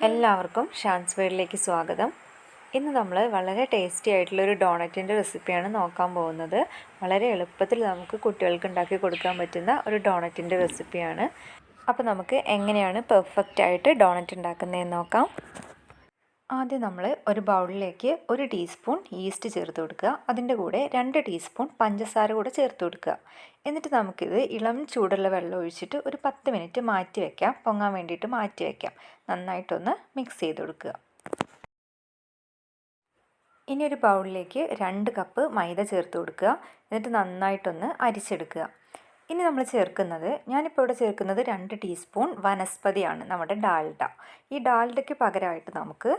എല്ലാവർക്കും ഷാൻസ് വേഡിലേക്ക് സ്വാഗതം. ഇന്ന് നമ്മൾ വളരെ ടേസ്റ്റി ആയിട്ടുള്ള ഒരു ഡോണറ്റിന്റെ റെസിപ്പിയാണ് നോക്കാൻ പോകുന്നത്. വളരെ എളുപ്പത്തിൽ നമുക്ക് കുട്ടികൾക്ക് ഉണ്ടാക്കി കൊടുക്കാൻ പറ്റുന്ന ഒരു ഡോണറ്റിന്റെ റെസിപ്പിയാണ് അപ്പോൾ നമുക്ക് എങ്ങനെയാണ് പെർഫെക്റ്റ് ആയിട്ട് ഡോണറ്റ് ഉണ്ടാക്കുന്നതെന്ന് നോക്കാം. ആദ്യം നമ്മൾ ഒരു ബൗളിലേക്ക് ഒരു ടീസ്പൂൺ ഈസ്റ്റ് ചേർത്ത് കൊടുക്കുക. അതിന്റെ കൂടെ രണ്ട് ടീസ്പൂൺ പഞ്ചസാര കൂടെ ചേർത്ത് കൊടുക്കുക. എന്നിട്ട് നമുക്കിത് ഇളം ചൂടുള്ള വെള്ളം ഒഴിച്ചിട്ട് ഒരു പത്ത് മിനിറ്റ് മാറ്റി വയ്ക്കാം പൊങ്ങാൻ വേണ്ടിയിട്ട് മാറ്റി വയ്ക്കാം നന്നായിട്ടൊന്ന് മിക്സ് ചെയ്ത് കൊടുക്കുക. ഇനി ഒരു ബൗളിലേക്ക് രണ്ട് കപ്പ് മൈദ ചേർത്ത് കൊടുക്കുക. എന്നിട്ട് നന്നായിട്ടൊന്ന് അരിച്ചെടുക്കുക. ഇനി നമ്മൾ ചേർക്കുന്നത് ഞാനിപ്പോൾ ഇവിടെ ചേർക്കുന്നത് രണ്ട് ടീസ്പൂൺ വനസ്പതിയാണ് നമ്മുടെ ഡാൽഡ. ഈ ഡാൽഡയ്ക്ക് പകരമായിട്ട് നമുക്ക്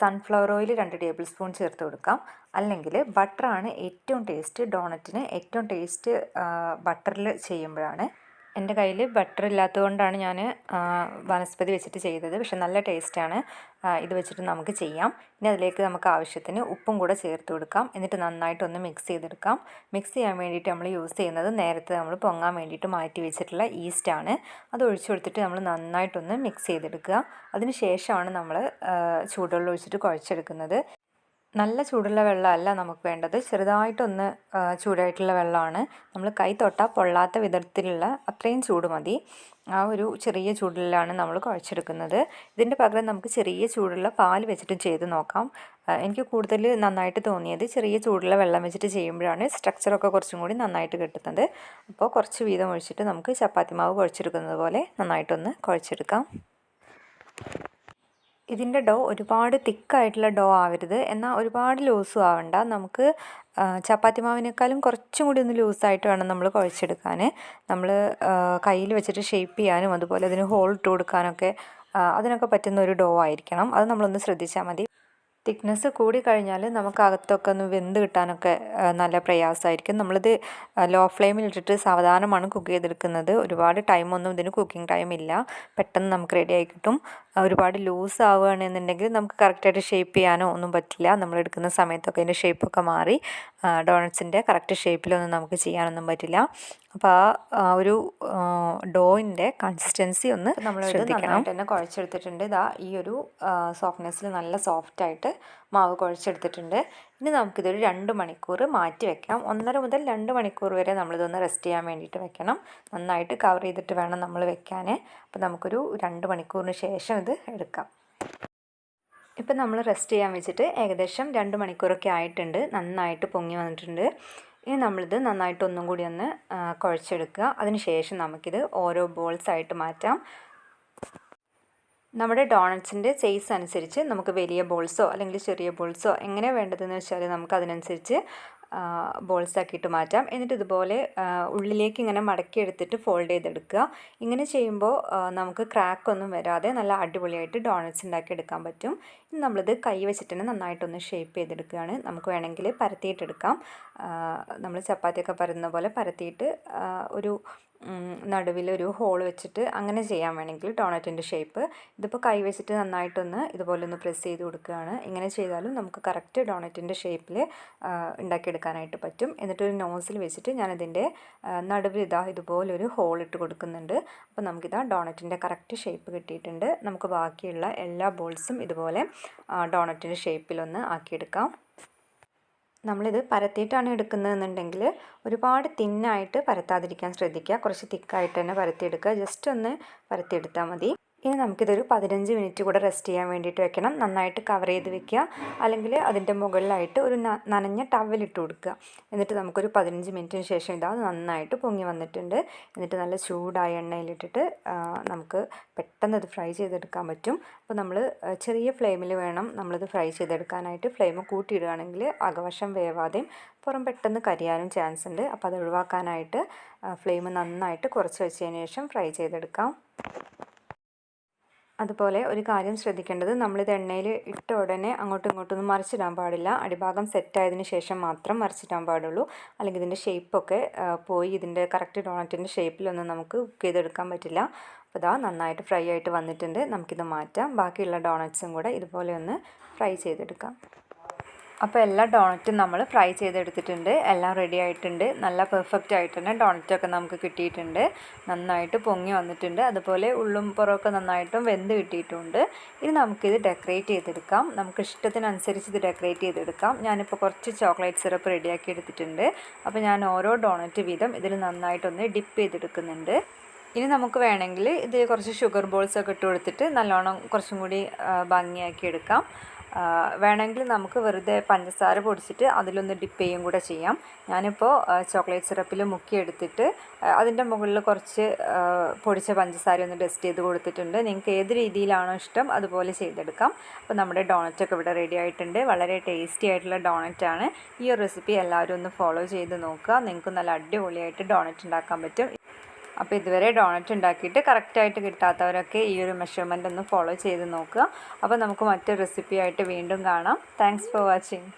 സൺഫ്ലവർ ഓയിൽ രണ്ട് ടേബിൾ സ്പൂൺ ചേർത്ത് കൊടുക്കാം. അല്ലെങ്കിൽ ബട്ടറാണ് ഏറ്റവും ടേസ്റ്റ് ഡോണറ്റിന് ഏറ്റവും ടേസ്റ്റ് ബട്ടറിൽ ചെയ്യുമ്പോഴാണ് എന്റെ കയ്യിൽ ബട്ടർ ഇല്ലാത്തതുകൊണ്ടാണ് ഞാൻ വനസ്പതി വെച്ചിട്ട് ചെയ്തത്. പക്ഷെ നല്ല ടേസ്റ്റാണ് ഇത് വെച്ചിട്ട് നമുക്ക് ചെയ്യാം. ഇനി അതിലേക്ക് നമുക്ക് ആവശ്യത്തിന് ഉപ്പും കൂടെ ചേർത്ത് കൊടുക്കാം. എന്നിട്ട് നന്നായിട്ടൊന്ന് മിക്സ് ചെയ്തെടുക്കാം. മിക്സ് ചെയ്യാൻ വേണ്ടിയിട്ട് നമ്മൾ യൂസ് ചെയ്യുന്നത് നേരത്തെ നമ്മൾ പൊങ്ങാൻ വേണ്ടിയിട്ട് മാറ്റി വെച്ചിട്ടുള്ള ഈസ്റ്റാണ് അത് ഒഴിച്ചു കൊടുത്തിട്ട് നമ്മൾ നന്നായിട്ടൊന്ന് മിക്സ് ചെയ്തെടുക്കുക. അതിന് ശേഷമാണ് നമ്മൾ ചൂടുവെള്ളം ഒഴിച്ചിട്ട് കുഴച്ചെടുക്കുന്നത്. നല്ല ചൂടുള്ള വെള്ളമല്ല നമുക്ക് വേണ്ടത്. ചെറുതായിട്ടൊന്ന് ചൂടായിട്ടുള്ള വെള്ളമാണ്. നമ്മൾ കൈ തൊട്ടാൽ പൊള്ളാത്ത വിധത്തിലുള്ള അത്രയും ചൂട് മതി. ആ ഒരു ചെറിയ ചൂടിലാണ് നമ്മൾ കുഴച്ചെടുക്കുന്നത്. ഇതിന്റെ പകരം നമുക്ക് ചെറിയ ചൂടുള്ള പാൽ വെച്ചിട്ട് ചെയ്ത് നോക്കാം. എനിക്ക് കൂടുതൽ നന്നായിട്ട് തോന്നിയത് ചെറിയ ചൂടുള്ള വെള്ളം വെച്ചിട്ട് ചെയ്യുമ്പോഴാണ് സ്ട്രക്ചറൊക്കെ കുറച്ചും കൂടി നന്നായിട്ട് കിട്ടുന്നത്. അപ്പോൾ കുറച്ച് വീതം ഒഴിച്ചിട്ട് നമുക്ക് ചപ്പാത്തി മാവ് കുഴച്ചെടുക്കുന്നത് പോലെ നന്നായിട്ടൊന്ന് കുഴച്ചെടുക്കാം. ഇതിന്റെ ഡോ ഒരുപാട് തിക്കായിട്ടുള്ള ഡോ ആവരുത്. എന്നാൽ ഒരുപാട് ലൂസും ആവണ്ട. നമുക്ക് ചപ്പാത്തി മാവിനേക്കാളും കുറച്ചും കൂടി ഒന്ന് ലൂസായിട്ട് വേണം നമ്മൾ കുഴച്ചെടുക്കാൻ. നമ്മൾ കയ്യിൽ വെച്ചിട്ട് ഷേപ്പ് ചെയ്യാനും അതുപോലെ അതിന് ഹോൾ ഇട്ട് കൊടുക്കാനൊക്കെ അതിനൊക്കെ പറ്റുന്ന ഒരു ഡോ ആയിരിക്കണം. അത് നമ്മളൊന്ന് ശ്രദ്ധിച്ചാൽ മതി. തിക്നെസ് കൂടി കഴിഞ്ഞാൽ നമുക്ക് അകത്തൊക്കെ ഒന്ന് വെന്ത് കിട്ടാനൊക്കെ നല്ല പ്രയാസമായിരിക്കും. നമ്മളിത് ലോ ഫ്ലെയിമിൽ ഇട്ടിട്ട് സാവധാനമാണ് കുക്ക് ചെയ്തെടുക്കുന്നത്. ഒരുപാട് ടൈമൊന്നും ഇതിന് കുക്കിംഗ് ടൈം ഇല്ല. പെട്ടെന്ന് നമുക്ക് റെഡി ആയി കിട്ടും. ഒരുപാട് ലൂസ് ആവുകയാണെന്നുണ്ടെങ്കിൽ നമുക്ക് കറക്റ്റായിട്ട് ഷേപ്പ് ചെയ്യാനോ ഒന്നും പറ്റില്ല. നമ്മൾ എടുക്കുന്ന സമയത്തൊക്കെ അതിന്റെ ഷേപ്പൊക്കെ മാറി ഡോണറ്റ്സിന്റെ കറക്റ്റ് ഷേപ്പിലൊന്നും നമുക്ക് ചെയ്യാനൊന്നും പറ്റില്ല. അപ്പോൾ ആ ഒരു ഡോയിന്റെ കൺസിസ്റ്റൻസി ഒന്ന് നമ്മൾ നന്നായിട്ട് തന്നെ കുഴച്ചെടുത്തിട്ടുണ്ട്. ഇതാ ഈ ഒരു സോഫ്റ്റ്നെസ്സിൽ നല്ല സോഫ്റ്റായിട്ട് മാവ് കുഴച്ചെടുത്തിട്ടുണ്ട്. ഇനി നമുക്കിതൊരു രണ്ട് മണിക്കൂർ മാറ്റി വെക്കാം. ഒന്നര മുതൽ രണ്ട് മണിക്കൂർ വരെ നമ്മളിതൊന്ന് റെസ്റ്റ് ചെയ്യാൻ വേണ്ടിയിട്ട് വെക്കണം. നന്നായിട്ട് കവർ ചെയ്തിട്ട് വേണം നമ്മൾ വെക്കാൻ അപ്പോൾ നമുക്കൊരു രണ്ട് മണിക്കൂറിന് ശേഷം ഇത് എടുക്കാം. ഇപ്പം നമ്മൾ റെസ്റ്റ് ചെയ്യാൻ വെച്ചിട്ട് ഏകദേശം രണ്ട് മണിക്കൂറൊക്കെ ആയിട്ടുണ്ട്. നന്നായിട്ട് പൊങ്ങി വന്നിട്ടുണ്ട്. ഇനി നമ്മളിത് നന്നായിട്ട് ഒന്നും കൂടി ഒന്ന് കുഴച്ചെടുക്കുക. അതിനുശേഷം നമുക്കിത് ഓരോ ബോൾസ് ആയിട്ട് മാറ്റാം. നമ്മുടെ ഡോണറ്റ്സിന്റെ സൈസ് അനുസരിച്ച് നമുക്ക് വലിയ ബോൾസോ അല്ലെങ്കിൽ ചെറിയ ബോൾസോ എങ്ങനെ വേണ്ടതെന്ന് വെച്ചാൽ നമുക്ക് അതിനനുസരിച്ച് ബോൾസ് ആക്കിയിട്ട് മാറ്റാം. എന്നിട്ട് ഇതുപോലെ ഉള്ളിലേക്ക് ഇങ്ങനെ മടക്കി എടുത്തിട്ട് ഫോൾഡ് ചെയ്തെടുക്കുക. ഇങ്ങനെ ചെയ്യുമ്പോൾ നമുക്ക് ക്രാക്ക് ഒന്നും വരാതെ നല്ല അടിപൊളിയായിട്ട് ഡോണറ്റ്സ് ഉണ്ടാക്കി എടുക്കാൻ പറ്റും. ഇനി നമ്മളിത് കൈ വെച്ചിട്ട് തന്നെ നന്നായിട്ടൊന്ന് ഷേപ്പ് ചെയ്തെടുക്കുകയാണ്. നമുക്ക് വേണമെങ്കിൽ പരത്തിയിട്ടെടുക്കാം നമ്മൾ ചപ്പാത്തിയൊക്കെ പരത്തുന്ന പോലെ പരത്തിയിട്ട് ഒരു നടുവിൽ ഒരു ഹോൾ വെച്ചിട്ട് അങ്ങനെ ചെയ്യാൻ വേണമെങ്കിൽ ടോണറ്റിന്റെ ഷേപ്പ് ഇതിപ്പോൾ കൈ വെച്ചിട്ട് നന്നായിട്ടൊന്ന് ഇതുപോലെ ഒന്ന് പ്രസ് ചെയ്ത് കൊടുക്കുകയാണ്. ഇങ്ങനെ ചെയ്താലും നമുക്ക് കറക്റ്റ് ഡോണറ്റിന്റെ ഷേപ്പിൽ ഉണ്ടാക്കിയെടുക്കാനായിട്ട് പറ്റും. എന്നിട്ടൊരു നോസിൽ വെച്ചിട്ട് ഞാനതിന്റെ നടുവിൽ ഇതാ ഇതുപോലൊരു ഹോൾ ഇട്ട് കൊടുക്കുന്നുണ്ട്. അപ്പോൾ നമുക്കിതാ ഡോണറ്റിന്റെ കറക്റ്റ് ഷേപ്പ് കിട്ടിയിട്ടുണ്ട്. നമുക്ക് ബാക്കിയുള്ള എല്ലാ ബോൾസും ഇതുപോലെ ഡോണറ്റിന്റെ ഷേപ്പിലൊന്ന് ആക്കിയെടുക്കാം. നമ്മളിത് പരത്തിയിട്ടാണ് എടുക്കുന്നതെന്നുണ്ടെങ്കിൽ ഒരുപാട് തിന്നായിട്ട് പരത്താതിരിക്കാൻ ശ്രദ്ധിക്കുക. കുറച്ച് തിക്കായിട്ട് തന്നെ പരത്തിയെടുക്കുക. ജസ്റ്റ് ഒന്ന് പരത്തിയെടുത്താൽ മതി. ഇനി നമുക്കിതൊരു പതിനഞ്ച് മിനിറ്റ് കൂടെ റെസ്റ്റ് ചെയ്യാൻ വേണ്ടിയിട്ട് വെക്കണം. നന്നായിട്ട് കവർ ചെയ്ത് വെക്കുക. അല്ലെങ്കിൽ അതിന്റെ മുകളിലായിട്ട് ഒരു നനഞ്ഞ ടവലിട്ട് കൊടുക്കുക. എന്നിട്ട് നമുക്കൊരു പതിനഞ്ച് മിനിറ്റിന് ശേഷം ഇതാ നന്നായിട്ട് പൊങ്ങി വന്നിട്ടുണ്ട്. എന്നിട്ട് നല്ല ചൂടായ എണ്ണയിലിട്ടിട്ട് നമുക്ക് പെട്ടെന്ന് ഇത് ഫ്രൈ ചെയ്തെടുക്കാൻ പറ്റും. അപ്പോൾ നമ്മൾ ചെറിയ ഫ്ലെയിമിൽ വേണം നമ്മളിത് ഫ്രൈ ചെയ്തെടുക്കാനായിട്ട്. ഫ്ലെയിം കൂട്ടിയിടുകയാണെങ്കിൽ അകവശം വേവാതെയും പുറം പെട്ടെന്ന് കരിയാനും ചാൻസ് ഉണ്ട്. അപ്പോൾ അത് ഒഴിവാക്കാനായിട്ട് ഫ്ലെയിം നന്നായിട്ട് കുറച്ച് വെച്ചതിന് ശേഷം ഫ്രൈ ചെയ്തെടുക്കാം. അതുപോലെ ഒരു കാര്യം ശ്രദ്ധിക്കേണ്ടത് നമ്മളിത് എണ്ണയിൽ ഇട്ട ഉടനെ അങ്ങോട്ടും ഇങ്ങോട്ടൊന്നും മറിച്ചിടാൻ പാടില്ല. അടിഭാഗം സെറ്റായതിന് ശേഷം മാത്രം മറിച്ചിടാൻ പാടുള്ളൂ. അല്ലെങ്കിൽ ഇതിന്റെ ഷേപ്പൊക്കെ പോയി ഇതിന്റെ കറക്റ്റ് ഡോണറ്റിന്റെ ഷേപ്പിലൊന്നും നമുക്ക് കുക്ക് ചെയ്തെടുക്കാൻ പറ്റില്ല. അപ്പോൾ ഇതാ നന്നായിട്ട് ഫ്രൈ ആയിട്ട് വന്നിട്ടുണ്ട്. നമുക്കിത് മാറ്റാം. ബാക്കിയുള്ള ഡോണറ്റ്സും കൂടെ ഇതുപോലെ ഒന്ന് ഫ്രൈ ചെയ്തെടുക്കാം. അപ്പോൾ എല്ലാ ഡോണറ്റും നമ്മൾ ഫ്രൈ ചെയ്തെടുത്തിട്ടുണ്ട്. എല്ലാം റെഡി ആയിട്ടുണ്ട്. നല്ല പെർഫെക്റ്റ് ആയിട്ട് തന്നെ ഡോണറ്റൊക്കെ നമുക്ക് കിട്ടിയിട്ടുണ്ട്. നന്നായിട്ട് പൊങ്ങി വന്നിട്ടുണ്ട്. അതുപോലെ ഉള്ളും പുറമൊക്കെ നന്നായിട്ടും വെന്ത് കിട്ടിയിട്ടുണ്ട്. ഇനി നമുക്കിത് ഡെക്കറേറ്റ് ചെയ്തെടുക്കാം. നമുക്ക് ഇഷ്ടത്തിനനുസരിച്ച് ഇത് ഡെക്കറേറ്റ് ചെയ്തെടുക്കാം. ഞാനിപ്പോൾ കുറച്ച് ചോക്ലേറ്റ് സിറപ്പ് റെഡിയാക്കി എടുത്തിട്ടുണ്ട്. അപ്പോൾ ഞാൻ ഓരോ ഡോണറ്റ് വീതം ഇതിൽ നന്നായിട്ടൊന്ന് ഡിപ്പ് ചെയ്തെടുക്കുന്നുണ്ട്. ഇനി നമുക്ക് വേണമെങ്കിൽ ഇത് കുറച്ച് ഷുഗർ ബോൾസൊക്കെ ഇട്ട് കൊടുത്തിട്ട് നല്ലോണം കുറച്ചും കൂടി ഭംഗിയാക്കി എടുക്കാം. വേണമെങ്കിൽ നമുക്ക് വെറുതെ പഞ്ചസാര പൊടിച്ചിട്ട് അതിലൊന്ന് ഡിപ്പ് ചെയ്യും കൂടെ ചെയ്യാം. ഞാനിപ്പോൾ ചോക്ലേറ്റ് സിറപ്പിൽ മുക്കിയെടുത്തിട്ട് അതിന്റെ മുകളിൽ കുറച്ച് പൊടിച്ച പഞ്ചസാര ഒന്ന് ഡസ്റ്റ് ചെയ്ത് കൊടുത്തിട്ടുണ്ട്. നിങ്ങൾക്ക് ഏത് രീതിയിലാണോ ഇഷ്ടം അതുപോലെ ചെയ്തെടുക്കാം. അപ്പോൾ നമ്മുടെ ഡോണറ്റൊക്കെ ഇവിടെ റെഡി ആയിട്ടുണ്ട്. വളരെ ടേസ്റ്റി ആയിട്ടുള്ള ഡോണറ്റാണ് ഈ ഒരു റെസിപ്പി എല്ലാവരും ഒന്ന് ഫോളോ ചെയ്ത് നോക്കുക. നിങ്ങൾക്ക് നല്ല അടിപൊളിയായിട്ട് ഡോണറ്റ് ഉണ്ടാക്കാൻ പറ്റും. അപ്പോൾ ഇതുവരെ ഡോണറ്റ് ഉണ്ടാക്കിയിട്ട് കറക്റ്റായിട്ട് കിട്ടാത്തവരൊക്കെ ഈ ഒരു മെഷർമെന്റ് ഒന്ന് ഫോളോ ചെയ്ത് നോക്കുക. അപ്പോൾ നമുക്ക് മറ്റൊരു റെസിപ്പിയായിട്ട് വീണ്ടും കാണാം. Thanks for watching